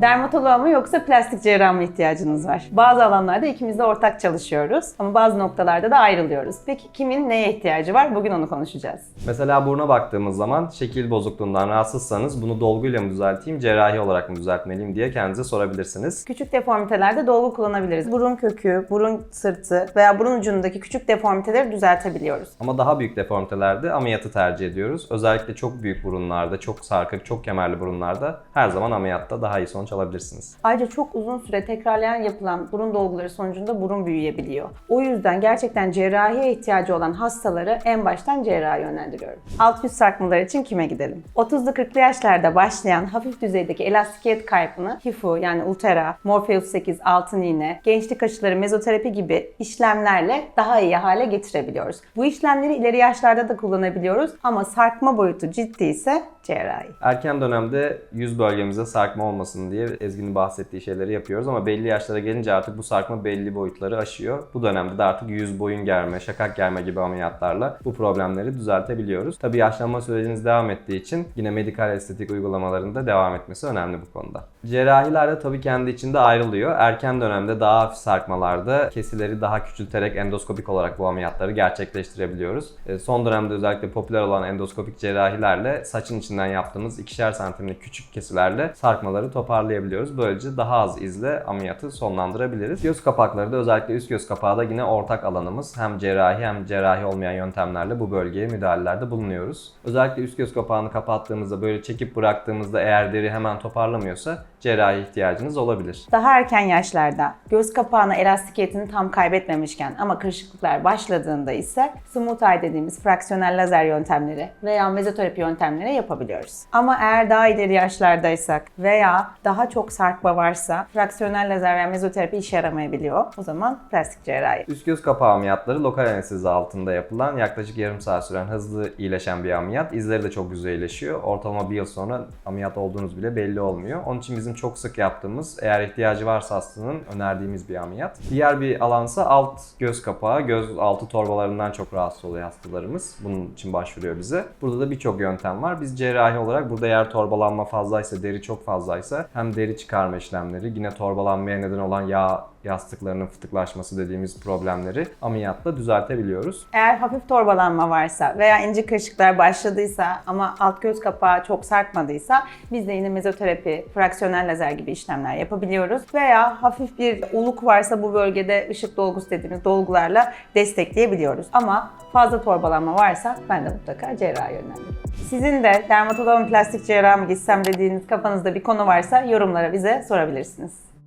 Dermatoloğa mı yoksa plastik cerrah mı ihtiyacınız var? Bazı alanlarda ikimiz de ortak çalışıyoruz ama bazı noktalarda da ayrılıyoruz. Peki kimin neye ihtiyacı var? Bugün onu konuşacağız. Mesela buruna baktığımız zaman şekil bozukluğundan rahatsızsanız bunu dolguyla mı düzelteyim, cerrahi olarak mı düzeltmeliyim diye kendinize sorabilirsiniz. Küçük deformitelerde dolgu kullanabiliriz. Burun kökü, burun sırtı veya burun ucundaki küçük deformiteleri düzeltebiliyoruz. Ama daha büyük deformitelerde ameliyatı tercih ediyoruz. Özellikle çok büyük burunlarda, çok sarkık, çok kemerli burunlarda her zaman ameliyatta daha iyi sonuç alabilirsiniz. Ayrıca çok uzun süre tekrarlayan yapılan burun dolguları sonucunda burun büyüyebiliyor. O yüzden gerçekten cerrahiye ihtiyacı olan hastaları en baştan cerrahi yönlendiriyorum. Alt yüz sarkmaları için kime gidelim? 30'lu 40'lı yaşlarda başlayan hafif düzeydeki elastikiyet kaybını HIFU yani Ultera, Morpheus 8, altın iğne, gençlik aşıları, mezoterapi gibi işlemlerle daha iyi hale getirebiliyoruz. Bu işlemleri ileri yaşlarda da kullanabiliyoruz ama sarkma boyutu ciddi ise cerrahi. Erken dönemde yüz bölgemize sarkma olmasın diye Ezgi'nin bahsettiği şeyleri yapıyoruz ama belli yaşlara gelince artık bu sarkma belli boyutları aşıyor. Bu dönemde de artık yüz boyun germe, şakak germe gibi ameliyatlarla bu problemleri düzeltebiliyoruz. Tabii yaşlanma süreciniz devam ettiği için yine medikal estetik uygulamalarında devam etmesi önemli bu konuda. Cerrahiler de tabii kendi içinde ayrılıyor. Erken dönemde daha hafif sarkmalarda kesileri daha küçülterek endoskopik olarak bu ameliyatları gerçekleştirebiliyoruz. E, Son dönemde özellikle popüler olan endoskopik cerrahilerle saçın içinden yaptığımız ikişer santimlik küçük kesilerle sarkmaları toparlayabiliyoruz. Böylece daha az izle ameliyatı sonlandırabiliriz. Göz kapakları da özellikle üst göz kapağı da yine ortak alanımız. Hem cerrahi hem cerrahi olmayan yöntemlerle bu bölgeye müdahalelerde bulunuyoruz. Özellikle üst göz kapağını kapattığımızda böyle çekip bıraktığımızda eğer deri hemen toparlamıyorsa cerrahi ihtiyacınız olabilir. Daha erken yaşlarda göz kapağına elastikiyetini tam kaybetmemişken ama kırışıklıklar başladığında ise smooth eye dediğimiz fraksiyonel lazer yöntemleri veya mezoterapi yöntemleri yapabiliyoruz. Ama eğer daha ileri yaşlardaysak veya daha çok sarkma varsa fraksiyonel lazer veya mezoterapi işe yaramayabiliyor. O zaman plastik cerrahi. Üst göz kapağı ameliyatları lokal anestezi altında yapılan yaklaşık yarım saat süren hızlı iyileşen bir ameliyat. İzleri de çok güzel iyileşiyor. Ortalama bir yıl sonra ameliyat olduğunuz bile belli olmuyor. Onun için bizim çok sık yaptığımız, eğer ihtiyacı varsa hastanın önerdiğimiz bir ameliyat. Diğer bir alansa alt göz kapağı, göz altı torbalarından çok rahatsız oluyor hastalarımız. Bunun için başvuruyor bize. Burada da birçok yöntem var. Biz cerrahi olarak burada eğer torbalanma fazlaysa, deri çok fazlaysa hem deri çıkarma işlemleri, yine torbalanmaya neden olan yağ yastıklarının fıtıklaşması dediğimiz problemleri ameliyatla düzeltebiliyoruz. Eğer hafif torbalanma varsa veya ince kırışıklar başladıysa ama alt göz kapağı çok sarkmadıysa biz de yine mezoterapi, fraksiyonel lazer gibi işlemler yapabiliyoruz. Veya hafif bir oluk varsa bu bölgede ışık dolgusu dediğimiz dolgularla destekleyebiliyoruz. Ama fazla torbalanma varsa ben de mutlaka cerrahi yönlendiririm. Sizin de dermatoloğa plastik cerrahi mı gitsem dediğiniz kafanızda bir konu varsa yorumlara bize sorabilirsiniz.